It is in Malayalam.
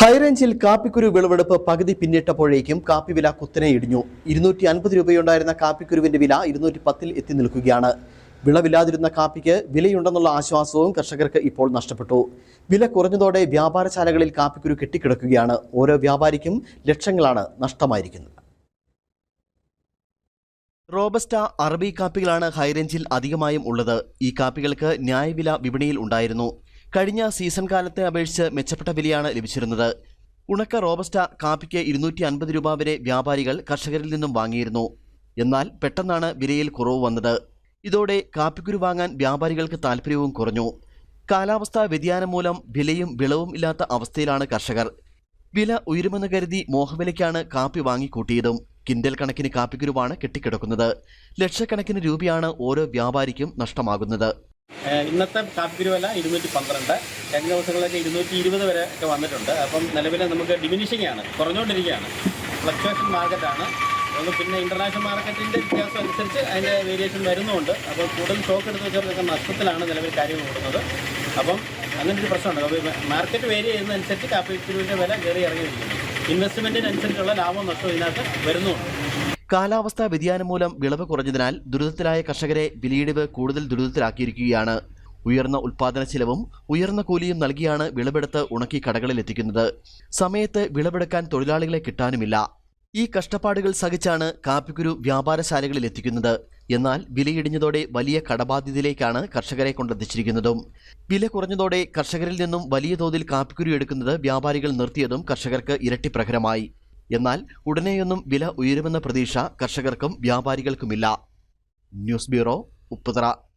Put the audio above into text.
ഹൈറേഞ്ചിൽ കാപ്പിക്കുരു വിളവെടുപ്പ് പകുതി പിന്നിട്ടപ്പോഴേക്കും കാപ്പി വില കുത്തനെ ഇടിഞ്ഞു. ഇരുന്നൂറ്റി അൻപത് രൂപയുണ്ടായിരുന്ന കാപ്പിക്കുരുവിന്റെ വില ഇരുന്നൂറ്റി പത്തിൽ എത്തി നിൽക്കുകയാണ്. വിളവില്ലാതിരുന്ന കാപ്പിക്ക് വിലയുണ്ടെന്നുള്ള ആശ്വാസവും കർഷകർക്ക് ഇപ്പോൾ നഷ്ടപ്പെട്ടു. വില കുറഞ്ഞതോടെ വ്യാപാരശാലകളിൽ കാപ്പിക്കുരു കെട്ടിക്കിടക്കുകയാണ്. ഓരോ വ്യാപാരിക്കും ലക്ഷങ്ങളാണ് നഷ്ടമായിരിക്കുന്നത്. റോബസ്റ്റ അറബി കാപ്പികളാണ് ഹൈറേഞ്ചിൽ അധികമായും ഉള്ളത്. ഈ കാപ്പികൾക്ക് ന്യായവില വിപണിയിൽ ഉണ്ടായിരുന്നു. കഴിഞ്ഞ സീസൺ കാലത്തെ അപേക്ഷിച്ച് മെച്ചപ്പെട്ട വിലയാണ് ലഭിച്ചിരുന്നത്. ഉണക്ക റോബസ്റ്റ കാപ്പിക്ക് ഇരുന്നൂറ്റി അൻപത് രൂപ വരെ വ്യാപാരികൾ കർഷകരിൽ നിന്നും വാങ്ങിയിരുന്നു. എന്നാൽ പെട്ടെന്നാണ് വിലയിൽ കുറവ് വന്നത്. ഇതോടെ കാപ്പിക്കുരു വാങ്ങാൻ വ്യാപാരികൾക്ക് താൽപ്പര്യവും കുറഞ്ഞു. കാലാവസ്ഥാ വ്യതിയാനം മൂലം വിലയും വിളവും ഇല്ലാത്ത അവസ്ഥയിലാണ് കർഷകർ. വില ഉയരുമെന്ന് കരുതി മോഹവിലയ്ക്കാണ് കാപ്പി വാങ്ങിക്കൂട്ടിയതും. കിൻഡൽ കണക്കിന് കാപ്പിക്കുരുവാണ് കെട്ടിക്കിടക്കുന്നത്. ലക്ഷക്കണക്കിന് രൂപയാണ് ഓരോ വ്യാപാരിക്കും നഷ്ടമാകുന്നത്. ഇന്നത്തെ കാപ്പിക്കുരു വില ഇരുന്നൂറ്റി പന്ത്രണ്ട് കഴിഞ്ഞ ദിവസങ്ങളിലൊക്കെ ഇരുന്നൂറ്റി ഇരുപത് വരെ ഒക്കെ വന്നിട്ടുണ്ട്. അപ്പം നിലവിൽ നമുക്ക് ഡിമിനിഷിംഗ് ആണ് കുറഞ്ഞുകൊണ്ടിരിക്കുകയാണ്. ഫ്ലക്ച്വേഷൻ മാർക്കറ്റാണ് അതുകൊണ്ട് പിന്നെ ഇന്റർനാഷണൽ മാർക്കറ്റിന്റെ വ്യത്യാസം അനുസരിച്ച് അതിന്റെ വേരിയേഷൻ വരുന്നുണ്ട് അപ്പോൾ കൂടുതൽ സ്റ്റോക്ക് എടുത്ത് വെച്ചാൽ നഷ്ടത്തിലാണ് നിലവിൽ കാര്യങ്ങൾ കൂടുന്നത് അപ്പം അങ്ങനെ ഒരു പ്രശ്നമുണ്ട്. അപ്പോൾ മാർക്കറ്റ് വേരി ചെയ്യുന്നതനുസരിച്ച് കാപ്പിക്കുരുവിന്റെ വില കയറി ഇറങ്ങിയിരിക്കുന്നു. ഇൻവെസ്റ്റ്മെന്റിനനുസരിച്ചുള്ള ലാഭം നഷ്ടം ഇതിനകത്ത് വരുന്നുമുണ്ട്. കാലാവസ്ഥാ വ്യതിയാനം മൂലം വിളവ് കുറഞ്ഞതിനാൽ ദുരിതത്തിലായ കർഷകരെ വിലയിടിവ് കൂടുതൽ ദുരിതത്തിലാക്കിയിരിക്കുകയാണ്. ഉയർന്ന ഉൽപാദന ചെലവും ഉയർന്ന കൂലിയും നൽകിയാണ് വിളവെടുത്ത് ഉണക്കി കടകളിൽ എത്തിക്കുന്നത്. സമയത്ത് വിളവെടുക്കാൻ തൊഴിലാളികളെ കിട്ടാനുമില്ല. ഈ കഷ്ടപ്പാടുകൾ സഹിച്ചാണ് കാപ്പിക്കുരു വ്യാപാരശാലകളിൽ എത്തിക്കുന്നത്. എന്നാൽ വിലയിടിഞ്ഞതോടെ വലിയ കടബാധ്യതയിലേക്കാണ് കർഷകരെ കൊണ്ടെത്തിച്ചിരിക്കുന്നതും. വില കുറഞ്ഞതോടെ കർഷകരിൽ നിന്നും വലിയ തോതിൽ കാപ്പിക്കുരു എടുക്കുന്നത് വ്യാപാരികൾ നിർത്തിയതും കർഷകർക്ക് ഇരട്ടി പ്രഹരമായി എന്നാൽ ഉടനെയൊന്നും വില ഉയരുമെന്ന പ്രതീക്ഷ കർഷകർക്കും വ്യാപാരികൾക്കുമില്ല. News bureau Upputhara.